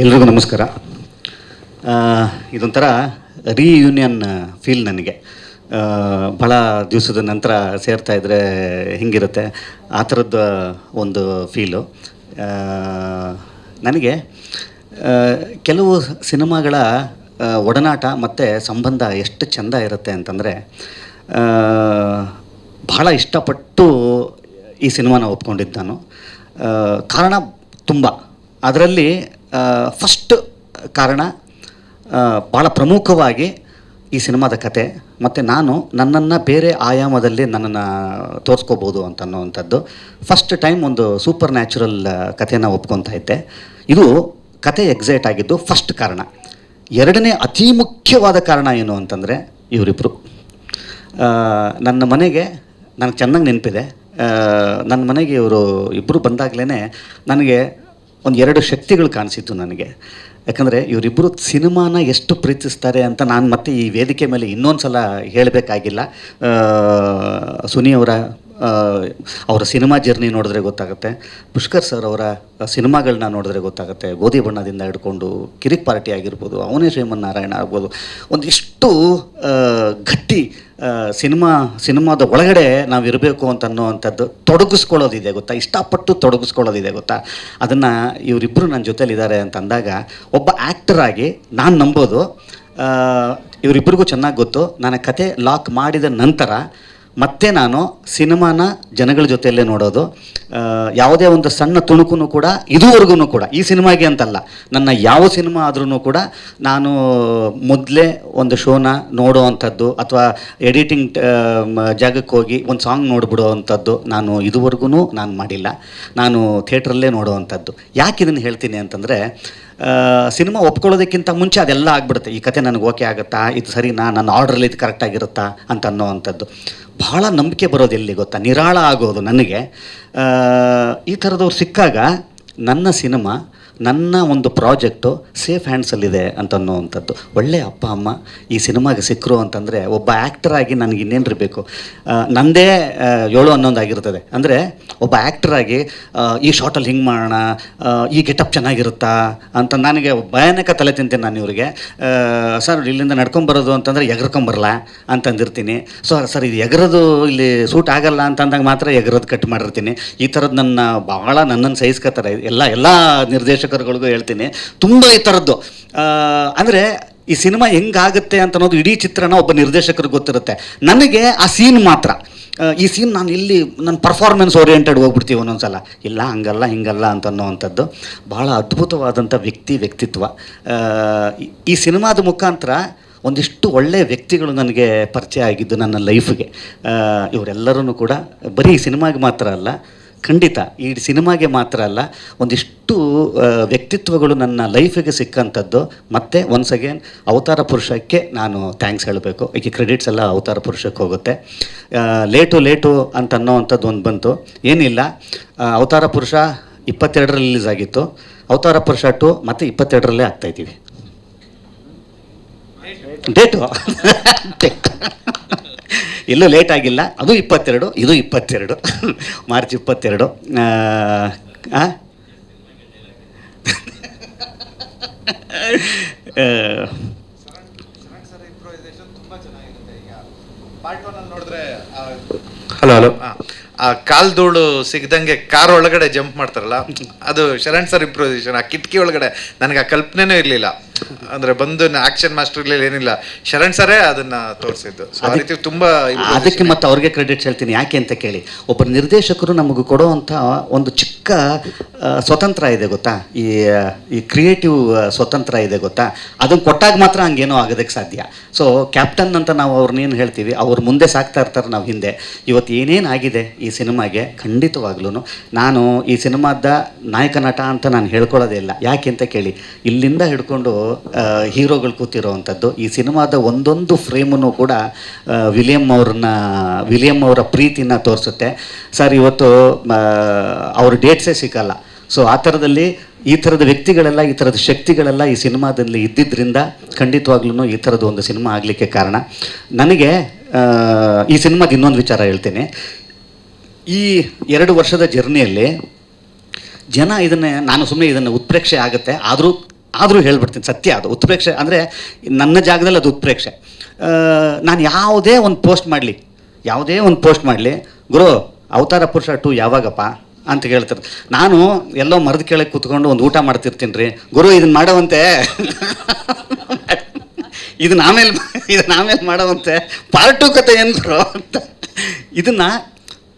ಎಲ್ರಿಗೂ ನಮಸ್ಕಾರ. ಇದೊಂಥರ ರೀಯೂನಿಯನ್ ಫೀಲ್ ನನಗೆ. ಭಾಳ ದಿವಸದ ನಂತರ ಸೇರ್ತಾ ಇದ್ದರೆ ಹಿಂಗಿರುತ್ತೆ? ಆ ಥರದ ಒಂದು ಫೀಲು ನನಗೆ ಕೆಲವು ಸಿನಿಮಾಗಳ ಒಡನಾಟ ಮತ್ತು ಸಂಬಂಧ ಎಷ್ಟು ಚೆಂದ ಇರುತ್ತೆ ಅಂತಂದರೆ ಭಾಳ ಇಷ್ಟಪಟ್ಟು ಈ ಸಿನಿಮಾನ ಒಪ್ಕೊಂಡಿದ್ದು ನಾನು. ಕಾರಣ ತುಂಬ. ಅದರಲ್ಲಿ ಫಸ್ಟ್ ಕಾರಣ ಭಾಳ ಪ್ರಮುಖವಾಗಿ ಈ ಸಿನಿಮಾದ ಕತೆ. ಮತ್ತು ನಾನು ನನ್ನನ್ನು ಬೇರೆ ಆಯಾಮದಲ್ಲಿ ನನ್ನನ್ನು ತೋರಿಸ್ಕೋಬೋದು ಅಂತ ಅನ್ನೋವಂಥದ್ದು ಫಸ್ಟ್ ಟೈಮ್ ಒಂದು ಸೂಪರ್ ನ್ಯಾಚುರಲ್ ಕಥೆಯನ್ನು ಒಪ್ಕೊತಾ ಇದ್ದೆ. ಇದು ಕತೆ ಎಕ್ಸೈಟ್ ಆಗಿದ್ದು ಫಸ್ಟ್ ಕಾರಣ. ಎರಡನೇ ಅತಿ ಮುಖ್ಯವಾದ ಕಾರಣ ಏನು ಅಂತಂದರೆ ಇವರಿಬ್ಬರು ನನ್ನ ಮನೆಗೆ ನನಗೆ ಚೆನ್ನಾಗಿ ನೆನಪಿದೆ. ನನ್ನ ಮನೆಗೆ ಇವರು ಇಬ್ಬರು ಬಂದಾಗಲೇ ನನಗೆ ಒಂದು ಎರಡು ಶಕ್ತಿಗಳು ಕಾಣಿಸಿತ್ತು ನನಗೆ. ಯಾಕಂದರೆ ಇವರಿಬ್ಬರು ಸಿನಿಮಾನ ಎಷ್ಟು ಪ್ರೀತಿಸ್ತಾರೆ ಅಂತ ನಾನು ಮತ್ತೆ ಈ ವೇದಿಕೆ ಮೇಲೆ ಇನ್ನೊಂದು ಸಲ ಹೇಳಬೇಕಾಗಿಲ್ಲ ಸುನಿ ಅವರ ಅವರ ಸಿನಿಮಾ ಜರ್ನಿ ನೋಡಿದ್ರೆ ಗೊತ್ತಾಗುತ್ತೆ. ಪುಷ್ಕರ್ ಸರ್ ಅವರ ಸಿನಿಮಾಗಳನ್ನ ನೋಡಿದ್ರೆ ಗೊತ್ತಾಗುತ್ತೆ. ಗೋಧಿ ಬಣ್ಣದಿಂದ ಹಿಡ್ಕೊಂಡು ಕಿರಿಕ್ ಪಾರ್ಟಿ ಆಗಿರ್ಬೋದು, ಅವನೇ ಶ್ರೀಮನ್ನಾರಾಯಣ ಆಗ್ಬೋದು. ಒಂದಿಷ್ಟು ಗಟ್ಟಿ ಸಿನಿಮಾ, ಸಿನಿಮಾದ ಒಳಗಡೆ ನಾವು ಇರಬೇಕು ಅಂತ ಅನ್ನೋವಂಥದ್ದು ತೊಡಗಿಸ್ಕೊಳ್ಳೋದಿದೆ ಗೊತ್ತಾ? ಇಷ್ಟಪಟ್ಟು ತೊಡಗಿಸ್ಕೊಳ್ಳೋದಿದೆ ಗೊತ್ತಾ? ಅದನ್ನು ಇವರಿಬ್ಬರು ನನ್ನ ಜೊತೇಲಿದ್ದಾರೆ ಅಂತ ಅಂದಾಗ ಒಬ್ಬ ಆ್ಯಕ್ಟರಾಗಿ ನಾನು ನಂಬೋದು. ಇವರಿಬ್ಬರಿಗೂ ಚೆನ್ನಾಗಿ ಗೊತ್ತು. ನನ್ನ ಕತೆ ಲಾಕ್ ಮಾಡಿದ ನಂತರ ಮತ್ತೆ ನಾನು ಸಿನಿಮಾನ ಜನಗಳ ಜೊತೆಯಲ್ಲೇ ನೋಡೋದು. ಯಾವುದೇ ಒಂದು ಸಣ್ಣ ತುಣುಕು ಕೂಡ, ಇದುವರೆಗೂ ಕೂಡ, ಈ ಸಿನಿಮಾಗೆ ಅಂತಲ್ಲ, ನನ್ನ ಯಾವ ಸಿನಿಮಾ ಆದ್ರೂ ಕೂಡ ನಾನು ಮೊದಲೇ ಒಂದು ಶೋನ ನೋಡೋ ಅಂಥದ್ದು, ಅಥವಾ ಎಡಿಟಿಂಗ್ ಜಾಗಕ್ಕೆ ಹೋಗಿ ಒಂದು ಸಾಂಗ್ ನೋಡಿಬಿಡೋ ಅಂಥದ್ದು ನಾನು ಇದುವರೆಗೂ ನಾನು ಮಾಡಿಲ್ಲ. ನಾನು ಥಿಯೇಟ್ರಲ್ಲೇ ನೋಡೋ ಅಂಥದ್ದು. ಯಾಕೆ ಇದನ್ನು ಹೇಳ್ತೀನಿ ಅಂತಂದರೆ ಸಿನಿಮಾ ಒಪ್ಕೊಳ್ಳೋದಕ್ಕಿಂತ ಮುಂಚೆ ಅದೆಲ್ಲ ಆಗ್ಬಿಡುತ್ತೆ. ಈ ಕತೆ ನನಗೆ ಓಕೆ ಆಗುತ್ತಾ? ಇದು ಸರಿನಾ ನನ್ನ ಆರ್ಡ್ರಲ್ಲಿ ಇದು ಕರೆಕ್ಟಾಗಿರುತ್ತಾ ಅಂತ ಅನ್ನೋ ಅಂಥದ್ದು ಭಾಳ ನಂಬಿಕೆ ಬರೋದು ಎಲ್ಲಿ ಗೊತ್ತಾ? ನಿರಾಳ ಆಗೋದು ನನಗೆ. ಈ ಥರದವ್ರು ಸಿಕ್ಕಾಗ ನನ್ನ ಸಿನಿಮಾ ನನ್ನ ಒಂದು ಪ್ರಾಜೆಕ್ಟು ಸೇಫ್ ಹ್ಯಾಂಡ್ಸಲ್ಲಿದೆ ಅಂತ ಅನ್ನೋವಂಥದ್ದು ಒಳ್ಳೆಯ ಅಪ್ಪ ಅಮ್ಮ ಈ ಸಿನಿಮಾಗೆ ಸಿಕ್ಕರು ಅಂತಂದರೆ ಒಬ್ಬ ಆ್ಯಕ್ಟರ್ ಆಗಿ ನನಗೆ ಇನ್ನೇನು ಇರಬೇಕು ನಂದೇ ಆ, ಏಳು ಹನ್ನೊಂದು ಆಗಿರ್ತದೆ. ಅಂದರೆ ಒಬ್ಬ ಆ್ಯಕ್ಟರ್ ಆಗಿ ಆ, ಈ ಶಾರ್ಟಲ್ಲಿ ಹಿಂಗೆ ಮಾಡೋಣ ಈ ಗೆಟಪ್ ಚೆನ್ನಾಗಿರುತ್ತಾ ಅಂತ ನನಗೆ ಭಯಾನಕ ತಲೆ ತಿಂತೀನಿ ನಾನು ಇವರಿಗೆ. ಸರ್ ಇಲ್ಲಿಂದ ನಡ್ಕೊಂಬರೋದು ಅಂತಂದರೆ ಎಗರ್ಕೊಂಬರಲ್ಲ ಅಂತಂದಿರ್ತೀನಿ. ಸೊ ಸರ್ ಇದು ಎಗರೋದು ಇಲ್ಲಿ ಸೂಟ್ ಆಗಲ್ಲ ಅಂತಂದಾಗ ಮಾತ್ರ ಎಗರೋದು ಕಟ್ ಮಾಡಿರ್ತೀನಿ. ಈ ಥರದ್ದು ನನ್ನ ಭಾಳ ನನ್ನನ್ನು ಸಹಿಸ್ಕೋತಾರೆ ಎಲ್ಲ ಎಲ್ಲ ನಿರ್ದೇಶಕರುಗಳಿಗೂ ಹೇಳ್ತೀನಿ. ತುಂಬ ಈ ಥರದ್ದು ಅಂದರೆ ಈ ಸಿನಿಮಾ ಹೆಂಗಾಗುತ್ತೆ ಅಂತ ಅನ್ನೋದು ಇಡೀ ಚಿತ್ರಣ ಒಬ್ಬ ನಿರ್ದೇಶಕರಿಗೆ ಗೊತ್ತಿರುತ್ತೆ. ನನಗೆ ಆ ಸೀನ್ ಮಾತ್ರ. ಈ ಸೀನ್ ನಾನು ಇಲ್ಲಿ ನನ್ನ ಪರ್ಫಾರ್ಮೆನ್ಸ್ ಓರಿಯೆಂಟೆಡ್ ಹೋಗ್ಬಿಡ್ತೀವಿ ಒಂದೊಂದ್ಸಲ. ಇಲ್ಲ, ಹಂಗಲ್ಲ, ಹಿಂಗಲ್ಲ ಅಂತ ಅನ್ನೋವಂಥದ್ದು ಭಾಳ ಅದ್ಭುತವಾದಂಥ ವ್ಯಕ್ತಿ, ವ್ಯಕ್ತಿತ್ವ. ಈ ಸಿನಿಮಾದ ಮುಖಾಂತರ ಒಂದಿಷ್ಟು ಒಳ್ಳೆಯ ವ್ಯಕ್ತಿಗಳು ನನಗೆ ಪರಿಚಯ ಆಗಿದ್ದು ನನ್ನ ಲೈಫ್ಗೆ. ಇವರೆಲ್ಲರೂ ಕೂಡ ಬರೀ ಸಿನಿಮಾಗೆ ಮಾತ್ರ ಅಲ್ಲ ಖಂಡಿತ. ಈ ಸಿನಿಮಾಗೆ ಮಾತ್ರ ಅಲ್ಲ ಒಂದಿಷ್ಟು ವ್ಯಕ್ತಿತ್ವಗಳು ನನ್ನ ಲೈಫಿಗೆ ಸಿಕ್ಕಂಥದ್ದು ಮತ್ತೆ ಒನ್ಸ್ ಅಗೇನ್ ಅವತಾರ ಪುರುಷಕ್ಕೆ ನಾನು ಥ್ಯಾಂಕ್ಸ್ ಹೇಳಬೇಕು. ಈಗ ಕ್ರೆಡಿಟ್ಸ್ ಎಲ್ಲ ಅವತಾರ ಪುರುಷಕ್ಕೆ ಹೋಗುತ್ತೆ. ಲೇಟು ಲೇಟು ಅಂತ ಅನ್ನೋವಂಥದ್ದು ಒಂದು ಬಂತು. ಏನಿಲ್ಲ ಅವತಾರ ಪುರುಷ ಇಪ್ಪತ್ತೆರಡರಲ್ಲಿ ರಿಲೀಸ್ ಆಗಿತ್ತು. ಅವತಾರ ಪುರುಷ ಟು ಮತ್ತು ಇಪ್ಪತ್ತೆರಡರಲ್ಲೇ ಆಗ್ತಾಯಿದ್ದೀವಿ ಡೇಟು ಎಲ್ಲೂ ಲೇಟ್ ಆಗಿಲ್ಲ. ಅದು ಇಪ್ಪತ್ತೆರಡು ಇದು ಇಪ್ಪತ್ತೆರಡು. ಮಾರ್ಚ್ ಇಪ್ಪತ್ತೆರಡು. ಆ, ಆ? ಆ, ಹಲೋ ಹಲೋ ಆ ಕಾಲ್ ಧೂಳು ಸಿಗ್ದಂಗೆ ಕಾರ್ ಒಳಗಡೆ ಜಂಪ್ ಮಾಡ್ತಾರಲ್ಲ ಅದು ಶರಣ್ ಸರ್ ಇಂಪ್ರೂವೈಸೇಷನ್ ಆ ಕಿಟಕಿ ಒಳಗಡೆ. ನನಗೆ ಆ ಕಲ್ಪನೆನೂ ಇರಲಿಲ್ಲ. ಅಂದ್ರೆ ಬಂದು ಆಕ್ಷನ್ ಮಾಸ್ಟರ್ ಏನಿಲ್ಲ. ಶರಣ್ ಸರೇ ಅದನ್ನ ತೋರಿಸಿದ್ದು. ಆ ರೀತಿ ತುಂಬಾ ಅದಕ್ಕೆ ಮತ್ತೆ ಅವ್ರಿಗೆ ಕ್ರೆಡಿಟ್ ಹೇಳ್ತೀನಿ. ಯಾಕೆ ಅಂತ ಕೇಳಿ. ಒಬ್ಬ ನಿರ್ದೇಶಕರು ನಮಗೆ ಕೊಡುವಂತ ಒಂದು ಚಿಕ್ಕ ಸ್ವತಂತ್ರ ಇದೆ ಗೊತ್ತಾ? ಈ ಈ ಕ್ರಿಯೇಟಿವ್ ಸ್ವತಂತ್ರ ಇದೆ ಗೊತ್ತಾ? ಅದನ್ನು ಕೊಟ್ಟಾಗ ಮಾತ್ರ ಹಂಗೇನೋ ಆಗೋದಕ್ಕೆ ಸಾಧ್ಯ. ಸೊ ಕ್ಯಾಪ್ಟನ್ ಅಂತ ನಾವು ಅವ್ರನ್ನೇನು ಹೇಳ್ತೀವಿ ಅವ್ರ ಮುಂದೆ ಸಾಕ್ತಾ ಇರ್ತಾರೆ ನಾವು ಹಿಂದೆ. ಇವತ್ತು ಏನೇನು ಆಗಿದೆ? ಈ ಸಿನಿಮಾಗೆ ಖಂಡಿತವಾಗ್ಲೂ ನಾನು ಈ ಸಿನಿಮಾದ ನಾಯಕ ನಟ ಅಂತ ನಾನು ಹೇಳ್ಕೊಳ್ಳೋದೇ ಇಲ್ಲ. ಯಾಕೆ ಅಂತ ಕೇಳಿ, ಇಲ್ಲಿಂದ ಹಿಡ್ಕೊಂಡು ಹೀರೋಗಳು ಕೂತಿರೋವಂಥದ್ದು, ಈ ಸಿನಿಮಾದ ಒಂದೊಂದು ಫ್ರೇಮನ್ನು ಕೂಡ ವಿಲಿಯಂ ಅವ್ರನ್ನ, ವಿಲಿಯಂ ಅವರ ಪ್ರೀತಿನ ತೋರಿಸುತ್ತೆ. ಸರ್, ಇವತ್ತು ಅವ್ರ ಡೇಟ್ಸೇ ಸಿಕ್ಕಲ್ಲ. ಸೊ, ಆ ಥರದಲ್ಲಿ ಈ ಥರದ ವ್ಯಕ್ತಿಗಳೆಲ್ಲ, ಈ ಥರದ ಶಕ್ತಿಗಳೆಲ್ಲ ಈ ಸಿನಿಮಾದಲ್ಲಿ ಇದ್ದಿದ್ದರಿಂದ ಖಂಡಿತವಾಗ್ಲೂ ಈ ಥರದ ಒಂದು ಸಿನಿಮಾ ಆಗಲಿಕ್ಕೆ ಕಾರಣ. ನನಗೆ ಈ ಸಿನಿಮಾದ ಇನ್ನೊಂದು ವಿಚಾರ ಹೇಳ್ತೀನಿ. ಈ ಎರಡು ವರ್ಷದ ಜರ್ನಿಯಲ್ಲಿ ಜನ ಇದನ್ನು, ನಾನು ಸುಮ್ಮನೆ ಇದನ್ನು ಉತ್ಪ್ರೇಕ್ಷೆ ಆಗುತ್ತೆ. ಆದರೂ ಆದರೂ ಹೇಳ್ಬಿಡ್ತೀನಿ, ಸತ್ಯ ಅದು. ಉತ್ಪ್ರೇಕ್ಷೆ ಅಂದರೆ ನನ್ನ ಜಾಗದಲ್ಲಿ ಅದು ಉತ್ಪ್ರೇಕ್ಷೆ. ನಾನು ಯಾವುದೇ ಒಂದು ಪೋಸ್ಟ್ ಮಾಡಲಿ. ಯಾವುದೇ ಒಂದು ಪೋಸ್ಟ್ ಮಾಡಲಿ, ಗುರು, ಅವತಾರ ಪುರುಷ ಟು ಯಾವಾಗಪ್ಪ ಅಂತ ಕೇಳ್ತಾರೆ. ನಾನು ಎಲ್ಲೋ ಮರದ ಕೆಳಗೆ ಕೂತ್ಕೊಂಡು ಒಂದು ಊಟ ಮಾಡ್ತಿರ್ತೀನಿ ರೀ. ಗುರು ಇದನ್ನ ಮಾಡೋವಂತೆ. ಇದನ್ನ ಆಮೇಲೆ ಇದನ್ನ ಆಮೇಲೆ ಮಾಡೋವಂತೆ. ಪಾರ್ಟ್ ಟು ಕತೆ ಏನು ಅಂತ. ಇದನ್ನ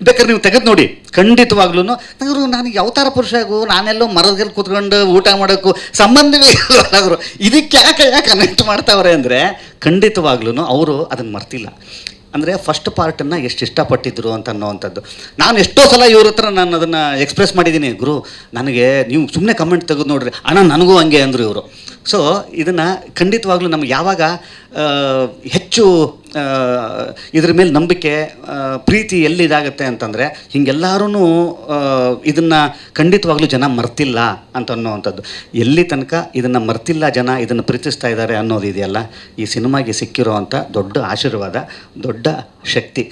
ಬೇಕಾದ್ರೆ ನೀವು ತೆಗೆದು ನೋಡಿ. ಖಂಡಿತವಾಗ್ಲೂ ಅವರು ನನಗೆ ಪುರುಷ ಆಗು, ನಾನೆಲ್ಲೋ ಮರದಲ್ಲಿ ಕೂತ್ಕೊಂಡು ಊಟ ಮಾಡೋಕ್ಕೂ ಸಂಬಂಧವೇ ಅವರು. ಇದಕ್ಕೆ ಯಾಕೆ ಯಾಕೆ ಕನೆಕ್ಟ್ ಮಾಡ್ತಾವ್ರೆ ಅಂದರೆ ಖಂಡಿತವಾಗ್ಲೂ ಅವರು ಅದನ್ನು ಮರ್ತಿಲ್ಲ. ಅಂದರೆ ಫಸ್ಟ್ ಪಾರ್ಟನ್ನು ಎಷ್ಟು ಇಷ್ಟಪಟ್ಟಿದ್ರು ಅಂತ ಅನ್ನೋವಂಥದ್ದು. ನಾನು ಎಷ್ಟೋ ಸಲ ಇವ್ರ ಹತ್ರ ನಾನು ಅದನ್ನು ಎಕ್ಸ್ಪ್ರೆಸ್ ಮಾಡಿದ್ದೀನಿ ಗುರು, ನನಗೆ ನೀವು ಸುಮ್ಮನೆ ಕಮೆಂಟ್ ತೆಗೆದು ನೋಡ್ರಿ. ಅಣ್ಣ ನನಗೂ ಹಂಗೆ ಅಂದರು ಇವರು. ಸೊ ಇದನ್ನು ಖಂಡಿತವಾಗ್ಲೂ ನಮ್ಗೆ ಯಾವಾಗ ಹೆಚ್ಚು ಇದ್ರ ಮೇಲೆ ನಂಬಿಕೆ ಪ್ರೀತಿ ಎಲ್ಲಿ ಇದಾಗುತ್ತೆ ಅಂತಂದರೆ ಹಿಂಗೆಲ್ಲರೂ ಇದನ್ನು ಖಂಡಿತವಾಗ್ಲೂ ಜನ ಮರ್ತಿಲ್ಲ ಅಂತ ಅನ್ನೋವಂಥದ್ದು ಎಲ್ಲಿ ತನಕ ಇದನ್ನು ಮರ್ತಿಲ್ಲ ಜನ ಇದನ್ನು ಪ್ರೀತಿಸ್ತಾ ಇದ್ದಾರೆ ಅನ್ನೋದು ಇದೆಯಲ್ಲ, ಈ ಸಿನಿಮಾಗೆ ಸಿಕ್ಕಿರೋವಂಥ ದೊಡ್ಡ ಆಶೀರ್ವಾದ, ದೊಡ್ಡ ಶಕ್ತಿ.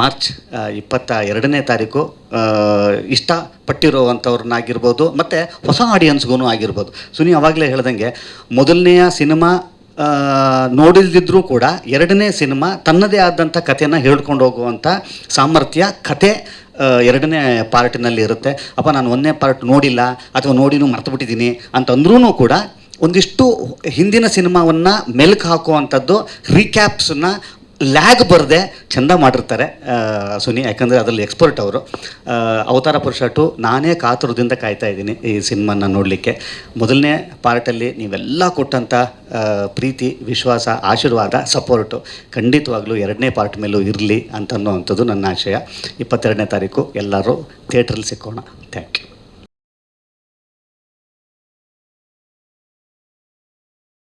ಮಾರ್ಚ್ ಇಪ್ಪತ್ತ ಎರಡನೇ ತಾರೀಕು ಇಷ್ಟಪಟ್ಟಿರುವಂಥವ್ರನ್ನಾಗಿರ್ಬೋದು, ಮತ್ತು ಹೊಸ ಆಡಿಯನ್ಸ್ಗೂ ಆಗಿರ್ಬೋದು. ಸುನಿ, ಅವಾಗಲೇ ಹೇಳ್ದಂಗೆ, ಮೊದಲನೆಯ ಸಿನಿಮಾ ನೋಡಿಲ್ದಿದ್ರೂ ಕೂಡ ಎರಡನೇ ಸಿನಿಮಾ ತನ್ನದೇ ಆದಂಥ ಕಥೆನ ಹೇಳ್ಕೊಂಡು ಹೋಗುವಂಥ ಸಾಮರ್ಥ್ಯ ಕತೆ ಎರಡನೇ ಪಾರ್ಟಿನಲ್ಲಿ ಇರುತ್ತೆ. ಅಪ್ಪ, ನಾನು ಒಂದನೇ ಪಾರ್ಟ್ ನೋಡಿಲ್ಲ, ಅಥವಾ ನೋಡಿನೂ ಮರ್ತುಬಿಟ್ಟಿದ್ದೀನಿ ಅಂತಂದ್ರೂ ಕೂಡ ಒಂದಿಷ್ಟು ಹಿಂದಿನ ಸಿನಿಮಾವನ್ನು ಮೆಲುಕು ಹಾಕುವಂಥದ್ದು ರೀಕ್ಯಾಪ್ಸನ್ನ ಲ್ಯಾಗ್ ಬರದೆ ಚೆಂದ ಮಾಡಿರ್ತಾರೆ ಸುನಿ, ಯಾಕಂದರೆ ಅದರಲ್ಲಿ ಎಕ್ಸ್ಪರ್ಟ್ ಅವರು. ಅವತಾರ ಪುರುಷ ಟು ನಾನೇ ಕಾತುರದಿಂದ ಕಾಯ್ತಾ ಇದ್ದೀನಿ ಈ ಸಿನಿಮಾನ ನೋಡಲಿಕ್ಕೆ. ಮೊದಲನೇ ಪಾರ್ಟಲ್ಲಿ ನೀವೆಲ್ಲ ಕೊಟ್ಟಂಥ ಪ್ರೀತಿ, ವಿಶ್ವಾಸ, ಆಶೀರ್ವಾದ ಸಪೋರ್ಟು ಖಂಡಿತವಾಗ್ಲೂ ಎರಡನೇ ಪಾರ್ಟ್ ಮೇಲೂ ಇರಲಿ ಅಂತ ಅನ್ನೋವಂಥದ್ದು ನನ್ನ ಆಶಯ. ಇಪ್ಪತ್ತೆರಡನೇ ತಾರೀಕು ಎಲ್ಲರೂ ಥಿಯೇಟ್ರಲ್ಲಿ ಸಿಕ್ಕೋಣ. Thank you